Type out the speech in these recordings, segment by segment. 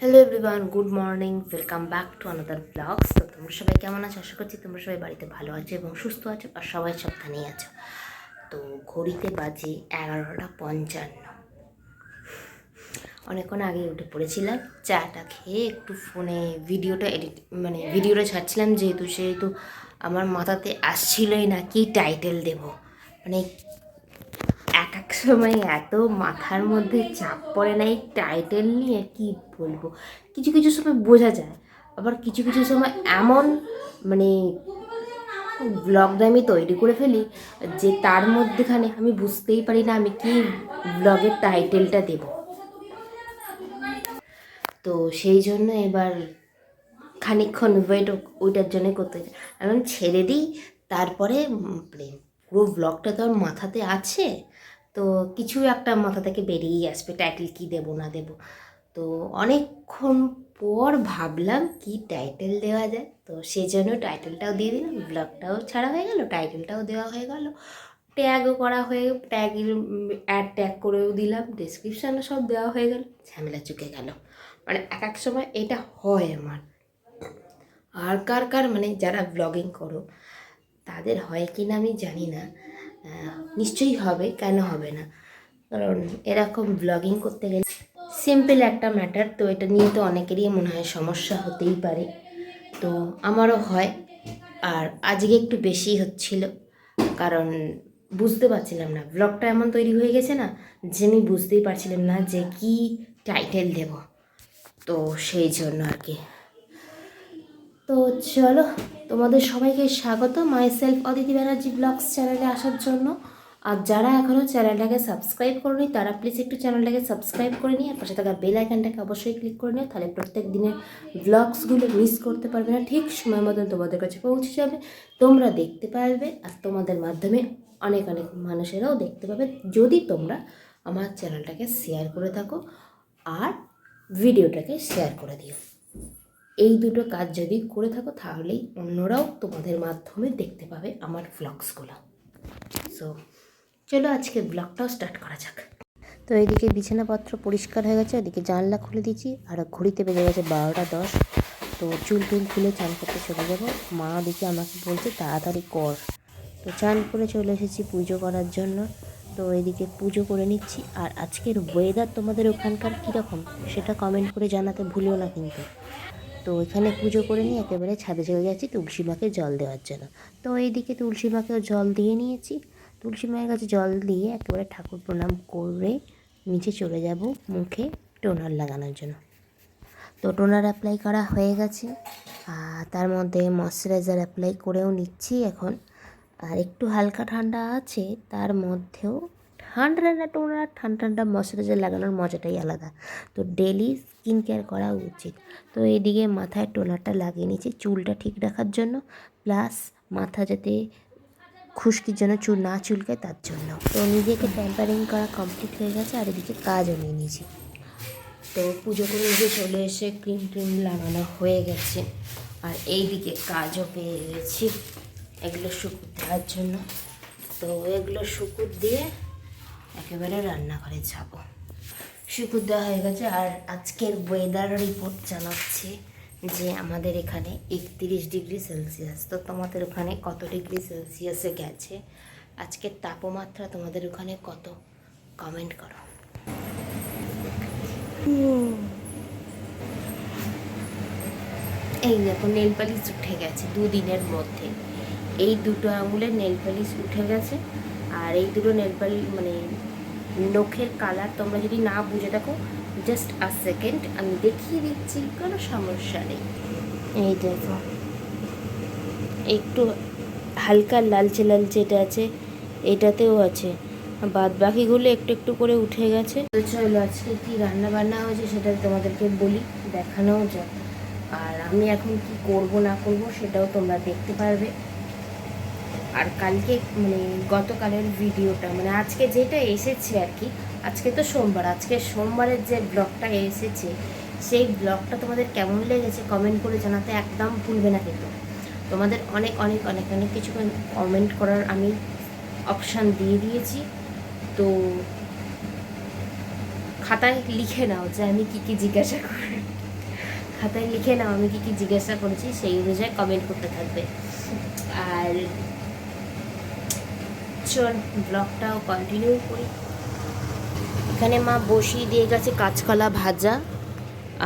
Hello everyone good morning welcome back to another vlogs তো তোমরা সবাই কেমন আছো? আশা করছি তোমরা সবাই বাড়িতে ভালো আছো এবং সুস্থ আছো আর সবাই সাবধানেই আছো। তো ঘড়িতে বাজে এগারোটা পঞ্চান্ন। অনেকক্ষণ আগে উঠে পড়েছিলাম, চাটা খেয়ে একটু ফোনে ভিডিওটা এডিট মানে ভিডিওটা ছাড়ছিলাম যেহেতু, সেহেতু আমার মাথাতে আসছিলই না কি টাইটেল দেব। মানে এক এক সময় এত মাথার মধ্যে চাপ পড়ে না, এই টাইটেল নিয়ে কি বলব? কিছু কিছু সময় বোঝা যায়, আবার কিছু কিছু সময় এমন মানে ব্লগটা আমি তৈরি করে ফেলি যে তার মধ্যেখানে আমি বুঝতেই পারি না আমি কি ব্লগের টাইটেলটা দেব। তো সেই জন্য এবার খানিকক্ষণ ওয়েট ওইটার জন্য করতে এখন ছেড়ে দিই, তারপরে মানে পুরো ব্লগটা তো আমার মাথাতে আছে। তো কিছু একটা মাথা থেকে বেরিয়েই আসবে টাইটেল কি দেব, না দেব। তো অনেকক্ষণ পর ভাবলাম কি টাইটেল দেওয়া যায়। তো সেই জন্য টাইটেলটাও দিয়ে দিলাম ব্লগটাও ছাড়া হয়ে গেল টাইটেলটাও দেওয়া হয়ে গেল। ট্যাগও করা হয়ে ট্যাগ অ্যাড ট্যাগ করেও দিলাম ডিসক্রিপশানও সব দেওয়া হয়ে গেল, ঝামেলা চুকে গেল। মানে এক এক সময় এটা হয় আমার। আর কার কার মানে যারা ব্লগিং করো তাদের হয় কি না আমি জানি না। নিশ্চয়ই হবে, কেন হবে না? কারণ এরকম ব্লগিং করতে গেলে সিম্পল একটা ম্যাটার তো এটা নিয়ে তো অনেকেরই মনে হয় সমস্যা হতেই পারে। তো আমারও হয়, আর আজকে একটু বেশি হচ্ছিল, কারণ বুঝতে পারছিলাম না। ব্লগটা এমন তৈরি হয়ে গেছে না, যে আমি বুঝতেই পারছিলাম না যে কি টাইটেল দেব। তো সেই জন্য আর কি। তো চলো, তোমাদের সবাইকে স্বাগত myself Aditi Banerjee vlogs চ্যানেলে আসার জন্য। আর যারা এখনও চ্যানেলটাকে সাবস্ক্রাইব করনি, তারা প্লিজ একটু চ্যানেলটাকে সাবস্ক্রাইব করে নিয়ে আর পাশে থাকা বেল আইকনটাকে অবশ্যই ক্লিক করে নিও তাহলে প্রত্যেক দিনের ব্লগসগুলো মিস করতে পারবে না। ঠিক সময় মতন তোমাদের কাছে পৌঁছে যাবে। তোমরা দেখতে পারবে আর তোমাদের মাধ্যমে অনেক অনেক মানুষেরাও দেখতে পাবে যদি তোমরা আমার চ্যানেলটাকে শেয়ার করে থাকো আর ভিডিওটাকে শেয়ার করে দিও। এই দুটো কাজ যদি করে থাকো, তাহলেই অন্যরাও তোমাদের মাধ্যমে দেখতে পাবে আমার ভ্লগসগুলো সো চলো আজকে ব্লগটাও স্টার্ট করা যাক। তো এইদিকে বিছানাপত্র পরিষ্কার হয়ে গেছে ওদিকে জানলা খুলে দিয়েছি, আর ঘড়িতে বেজে গেছে বারোটা দশ। তো চুল টুল খুলে চান করতে চলে যাব। মা দিকে আমাকে বলছে, তাড়াতাড়ি কর। তো চান করে চলে এসেছি পুজো করার জন্য। তো এদিকে পুজো করে নিচ্ছি, আর আজকের ওয়েদার তোমাদের ওখানকার কীরকম, সেটা কমেন্ট করে জানাতে ভুলিও না কিন্তু। তো এখানে পুজো করে নিয়ে একেবারে ছাদে চলে যাচ্ছি তুলসী মাকে জল দেওয়ার জন্য। তো এইদিকে তুলসী মাকেও জল দিয়ে নিয়েছি। তুলসী মায়ের কাছে জল দিয়ে একেবারে ঠাকুর প্রণাম করে নিচে চলে যাব মুখে টোনার লাগানোর জন্য। তো টোনার অ্যাপ্লাই করা হয়ে গেছে। আর তার মধ্যে ময়শ্চারাইজার অ্যাপ্লাই করেও নিচ্ছি এখন। আর একটু হালকা ঠান্ডা আছে, তার মধ্যেও ঠান্ডা ঠান্ডা টোনার, ঠান্ডা ঠান্ডা ময়শ্চারাইজার লাগানোর মজাটাই আলাদা। তো ডেলি স্কিন কেয়ার করা উচিত। তো এদিকে মাথায় টোনারটা লাগিয়ে নিচ্ছি চুলটা ঠিক রাখার জন্য। প্লাস মাথা যাতে খুশকির জন্য চুল না চুলকায় তার জন্য। তো নিজেকে প্যাম্পারিং করা কমপ্লিট হয়ে গেছে আর এদিকে কাজও নিয়ে নিয়েছি। তো পুজো করে নিজে চলে এসে ক্রিম ট্রিম লাগানো হয়ে গেছে। আর এইদিকে কাজও পেয়ে গেছি এগুলো শুকুর দেওয়ার জন্য। তো এগুলো শুকুর দিয়ে একেবারে রান্নাঘরে যাব। শুকুর দেওয়া হয়ে গেছে। আর আজকের ওয়েদার রিপোর্ট জানাচ্ছে যে আমাদের এখানে একত্রিশ ডিগ্রি সেলসিয়াস। তো তোমাদের ওখানে কত ডিগ্রি সেলসিয়াসে গেছে? আজকের তাপমাত্রা তোমাদের ওখানে কত? কমেন্ট করো। এই দেখো নেল পালিশ উঠে গেছে দুদিনের মধ্যে। এই দুটো আঙুলের নেল পালিশ উঠে গেছে। আর এই দুটো নেল পালিশ মানে নখের কালার তোমরা যদি না বুঝে থাকো জাস্ট আ সেকেন্ড আমি দেখিয়ে দিচ্ছি, কোনো সমস্যা নেই। এই দেখো, একটু হালকা লালচে লালচে এটা আছে, এটাতেও আছে। বাদ বাকিগুলো একটু একটু করে উঠে গেছে। চলো আজকে কি রান্না বান্না হয়েছে সেটা তোমাদেরকে বলি দেখানোও যাক। আর আমি এখন কি করব না করব সেটাও তোমরা দেখতে পারবে। আর কালকে মানে গতকালের ভিডিওটা মানে আজকে যেটা এসেছে আর কি, আজকে তো সোমবার, আজকে সোমবারের যে ব্লগটা এসেছে, সেই ব্লগটা তোমাদের কেমন লেগেছে কমেন্ট করে জানাতে একদম ভুলবে না কিন্তু। তোমাদের অনেক অনেক অনেক অনেক কিছু কমেন্ট করার আমি অপশান দিয়ে দিয়েছি। তো খাতায় লিখে নাও যে আমি কি কি জিজ্ঞাসা করি। খাতায় লিখে নাও আমি কি কি জিজ্ঞাসা করেছি, সেই অনুযায়ী কমেন্ট করতে থাকবে। আর চল, ব্লগটাও কন্টিনিউ করি। এখানে মা বসিয়ে দিয়ে গেছে কাঁচকলা ভাজা,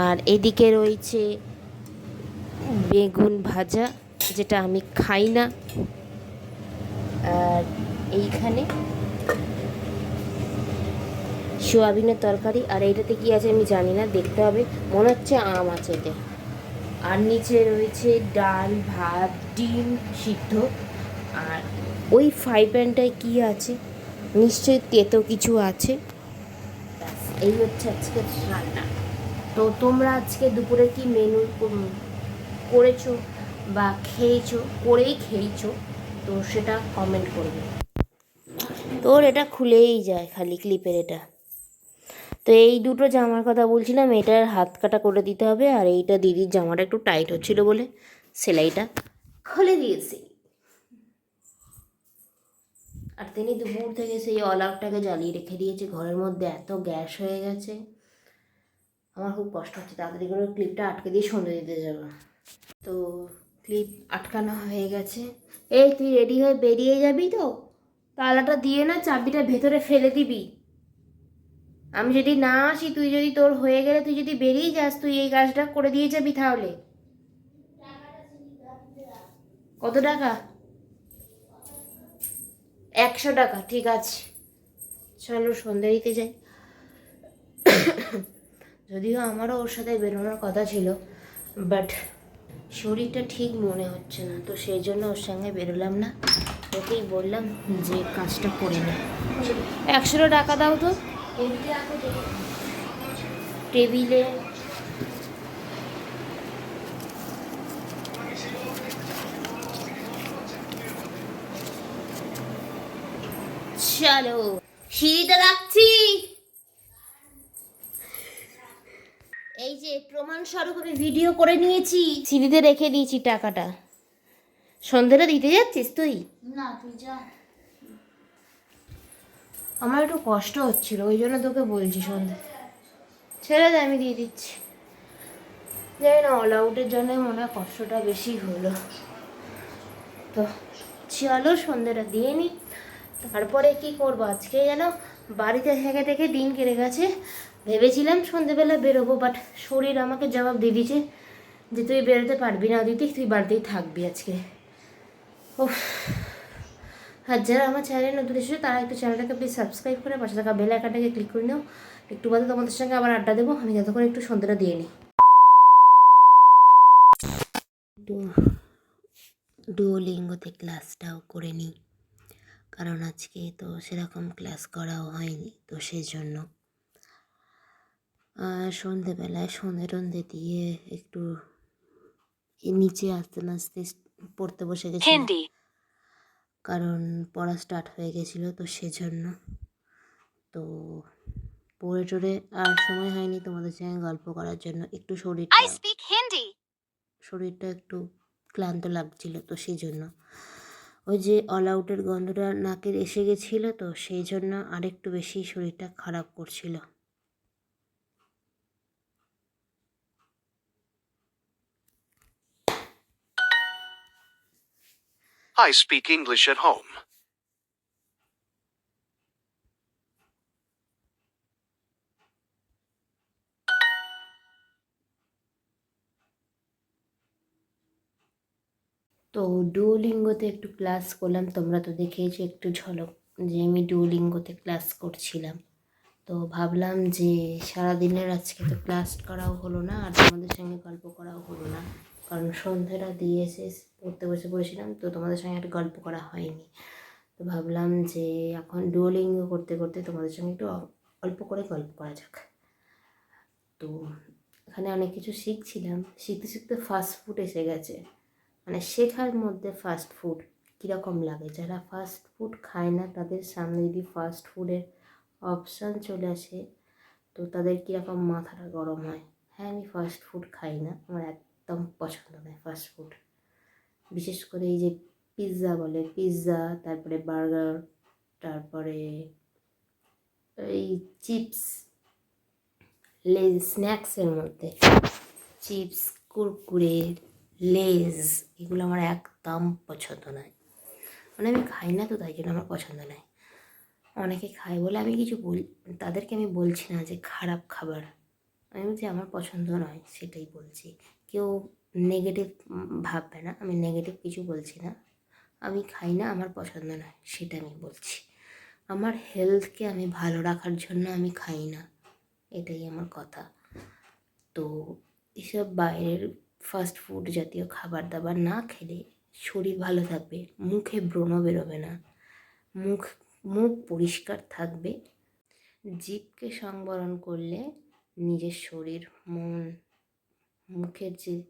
আর এদিকে রয়েছে বেগুন ভাজা, যেটা আমি খাই না। আর এইখানে সোয়াবিনের তরকারি, আর এইটাতে কি আছে আমি জানি না, দেখতে হবে। মনে হচ্ছে আম আছে এতে। আর নিচে রয়েছে ডাল, ভাত, ডিম সিদ্ধ। আর ওই ফ্রাই প্যানটায় কী আছে? নিশ্চয়ই তেতো কিছু আছে। এই হচ্ছে আজকে রান্না। তো তোমরা আজকে দুপুরে কি মেনু করেছ বা খেয়েছো, করেই খেয়েছো? তো সেটা কমেন্ট করবে। তোর এটা খুলেই যায় খালি ক্লিপের এটা। তো এই দুটো জামার কথা বলছিলাম, এটার হাত কাটা করে দিতে হবে আর এইটা দিদির জামাটা একটু টাইট হচ্ছিল বলে সেলাইটা খুলে দিয়েছি। আর তিনি দুপুর থেকে সেই অল আউটটাকে জ্বালিয়ে রেখে দিয়েছে। ঘরের মধ্যে এত গ্যাস হয়ে গেছে। আমার খুব কষ্ট হচ্ছে। তাড়াতাড়ি করে ক্লিপটা আটকে দিয়ে সন্ধে দিতে যাব। তো ক্লিপ আটকানো হয়ে গেছে। এই, তুই রেডি হয়ে বেরিয়ে যাবি তো? তালাটা দিয়ে না চাবিটা ভেতরে ফেলে দিবি। আমি যদি না আসি, তুই যদি তোর হয়ে গেলে, তুই যদি বেরিয়ে যাস, তুই এই কাজটা করে দিয়ে যাবি তাহলে। কত টাকা? একশো টাকা, ঠিক আছে। চলো সন্ধ্যে দিতে যাই। যদিও আমারও ওর সাথে বেরোনোর কথা ছিল বাট শরীরটা ঠিক মনে হচ্ছে না, তো সেই জন্য ওর সঙ্গে বেরোলাম না। ওকেই বললাম যে কাজটা করে নে। একশো টাকা দাও তো। টেবিলে চলো সিঁড়িতে রাখছি। এই যে প্রমাণ স্বরূপ আমি ভিডিও করে নিয়েছি। সিঁড়িতে রেখে দিয়েছি টাকাটা। সন্ধ্যেটা দিতে যাচ্ছিস তুই? না তুই যা। আমার একটু কষ্ট হচ্ছিল ওই জন্য তোকে বলছি সন্ধ্যে। ছেড়ে দে আমি দিয়ে দিচ্ছি। জানি না অল আউটের জন্য মনে হয় কষ্টটা বেশি হলো। তো চলো সন্ধ্যেটা দিয়ে নি। তারপরে কি করব আজকে যেন বাড়িতে থেকে থেকে দিন কেটে গেছে। ভেবেছিলাম সন্ধেবেলা বেরোবো বাট শরীর আমাকে জবাব দিয়ে দিয়েছে যে তুই বেরোতে পারবি না দিদি তুই বাড়িতেই থাকবি আজকে। ও আর যারা আমার চ্যানেলে নতুন এসেছে, তারা একটু চ্যানেলটাকে প্লিজ সাবস্ক্রাইব করে পাশে থাকা বেল আইকনটাকে ক্লিক করে নাও। একটু বাদে তোমাদের সঙ্গে আবার আড্ডা দেবো, আমি যতক্ষণ একটু সন্ধ্যাটা দিয়ে নিই। একটু ডুয়োলিঙ্গোতে ক্লাসটাও করে নিই। কারণ আজকে তো সেরকম ক্লাস করাও হয়নি তো সেই জন্য সন্ধেবেলায় সন্ধে টন্ধে দিয়ে একটু নিচে আস্তে আস্তে পড়তে বসে গেছি কারণ পড়া স্টার্ট হয়ে গেছিল তো সেজন্য। তো পড়ে টড়ে আর সময় হয়নি তোমাদের সঙ্গে গল্প করার জন্য একটু শরীরটা. শরীরটা একটু ক্লান্ত লাগছিল তো সেই জন্য ওই যে অল আউটের গন্ধটা নাকের এসে গেছিল তো সেই জন্য আরেকটু বেশি শরীরটা খারাপ করছিল I speak English at home. তো ডুওলিঙ্গোতে একটু ক্লাস করলাম, তোমরা তো দেখেইছো একটু ঝলক, যে আমি ডুওলিঙ্গোতে ক্লাস করছিলাম। তো ভাবলাম যে সারাদিনের আজকে তো ক্লাস করাও হলো না, আর তোমাদের সঙ্গে গল্প করাও হলো না। কারণ সন্ধ্যাটা দিয়ে এসে পড়তে বসে পড়েছিলাম, তো তোমাদের সঙ্গে আর গল্প করা হয়নি। তো ভাবলাম যে এখন ডুওলিঙ্গো করতে করতে তোমাদের সঙ্গে একটু অল্প করে গল্প করা যাক। তো এখানে অনেক কিছু শিখছিলাম, শিখতে শিখতে ফাস্ট ফুড এসে গেছে। মানে শেখার মধ্যে ফাস্ট ফুড কীরকম লাগে? যারা ফাস্ট ফুড খায় না, তাদের সামনে যদি ফাস্ট ফুডের অপশান চলে আসে, তো তাদের কীরকম মাথাটা গরম হয়? হ্যাঁ আমি ফাস্ট ফুড খাই না, আমার একদম পছন্দ নয় ফাস্ট ফুড বিশেষ করে এই যে পিৎজা বলে পিৎজা তারপরে বার্গার তারপরে এই চিপস লেজ স্ন্যাক্সের মধ্যে। চিপস কুরকুরে লেজ, এগুলো আমার একদম পছন্দ নয়। মানে আমি খাই না তো, তাই জন্য আমার পছন্দ নয়। অনেকে খায় বলে আমি কিছু বল, তাদেরকে আমি বলছি না যে খারাপ খাবার। আমি বলছি, আমার পছন্দ নয়, সেটাই বলছি। কেউ নেগেটিভ ভাববে না, আমি নেগেটিভ কিছু বলছি না। আমি খাই না, আমার পছন্দ নয়, সেটা আমি বলছি। আমার হেলথকে আমি ভালো রাখার জন্য আমি খাই না, এটাই আমার কথা। তো এসব বাইরের ফাস্ট ফুড জাতীয় খাবার দাবার না খেলে শরীর ভালো থাকবে, মুখে ব্রণ বেরোবে না। মুখ মুখ পরিষ্কার থাকবে। জীবকে সংবরণ করলে নিজের শরীর, মন, মুখের যে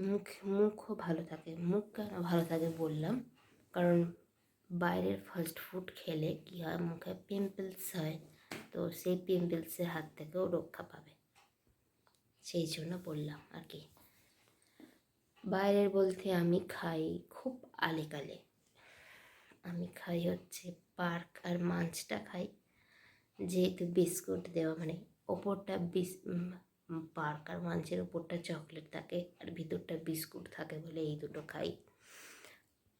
মুখ, মুখও ভালো থাকে। মুখ কেন ভালো থাকে বললাম? কারণ বাইরের ফাস্ট ফুড খেলে কী হয়? মুখে পিম্পলস হয়, তো সেই পিম্পলসের হাত থেকেও রক্ষা পাবে। সেই জন্য বললাম আর কি। বাইরের বলতে আমি খাই খুব আলেকালে আমি খাই হচ্ছে পার্ক আর মাঞ্চটা খাই। যেহেতু বিস্কুট দেওয়া মানে ওপরটা বিস পার্ক আর মাঞ্চের ওপরটা চকলেট থাকে আর ভিতরটা বিস্কুট থাকে বলে এই দুটো খাই।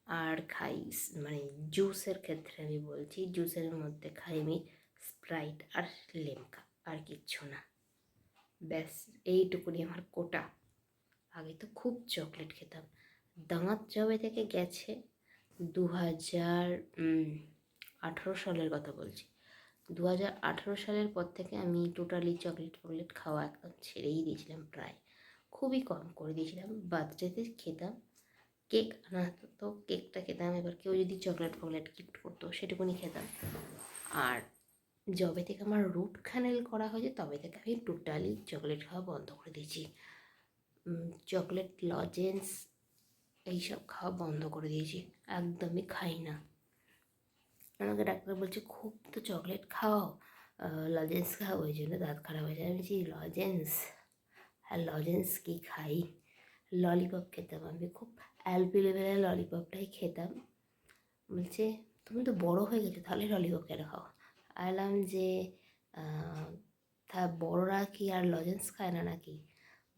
আর খাই মানে জুসের ক্ষেত্রে আমি বলছি, জুসের মধ্যে খাই আমি স্প্রাইট আর লেমকা, আর কিচ্ছু না। ব্যাস, এইটুকুনি আমার কোটা। আগে তো খুব চকলেট খেতাম। দাঁত জবে থেকে গেছে দু হাজার আঠেরো সালের কথা বলছি। দু হাজার আঠেরো সালের পর থেকে আমি টোটালি চকলেট ফকলেট খাওয়া একদম ছেড়েই দিয়েছিলাম প্রায়। খুবই কম করে দিয়েছিলাম। বার্থডেতে খেতাম। কেক আনা হতো তো কেকটা খেতাম। এবার কেউ যদি চকলেট ফকলেট গিফট করতো সেটুকুনি খেতাম। আর যবে থেকে আমার রুট খ্যানেল করা হয়েছে, তবে থেকে আমি টোটালি চকলেট খাওয়া বন্ধ করে দিয়েছি। চকলেট লজেন্স এইসব খাওয়া বন্ধ করে দিয়েছি, একদমই খাই না। আমাকে ডাক্তার বলছে, খুব তো চকলেট খাও লজেন্স খাও, ওই জন্য দাঁত খারাপ হয়ে যায় আমি বলছি লজেন্স আর লজেন্স কি খাই? ললিপপ খেতাম আমি। খুব অ্যালপি লেভেলের ললিপপটাই খেতাম। বলছে, তুমি তো বড় হয়ে গেছো, তাহলে ললিপপ কেন খাও? আলাম যে তা বড়রা কি আর লজেন্স খায় না নাকি?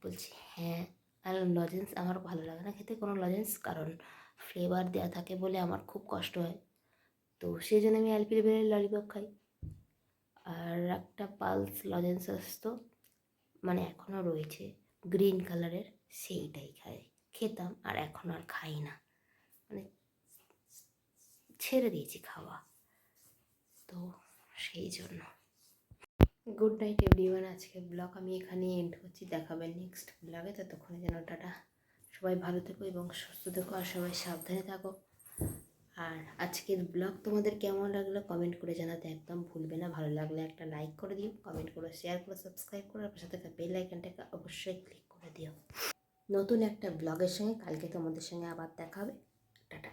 বলছি হ্যাঁ আর লজেন্স আমার ভালো লাগে না খেতে, কোনো লজেন্স কারণ ফ্লেভার দেওয়া থাকে বলে আমার খুব কষ্ট হয়। তো সেই জন্য আমি অ্যালপি লেভেলের ললিপপ খাই। আর একটা পালস লজেন্স আসতো মানে এখনও রয়েছে গ্রিন কালারের সেইটাই খাই। খেতাম আর এখন আর খাই না। মানে ছেড়ে দিয়েছি খাওয়া। তো সেই জন্য। গুড নাইট এভরিওয়ান আজকে ব্লগ আমি এখানে এন্ড করছি। দেখাবে নেক্সট ব্লগে ততক্ষণে যেন টাটা। সবাই ভালো থেকো এবং সুস্থ থেকো আর সবাই সাবধানে থাকো। আর আজকের ব্লগ তোমাদের কেমন লাগল কমেন্ট করে জানাতে একদম ভুলবে না। ভালো লাগলে একটা লাইক করে দিও কমেন্ট করো শেয়ার করো সাবস্ক্রাইব করো, আর সাথে থাকা বেল আইকনটাকে অবশ্যই ক্লিক করে দিও। নতুন একটা ব্লগের সঙ্গে কালকে তোমাদের সঙ্গে আবার দেখা হবে। টাটা।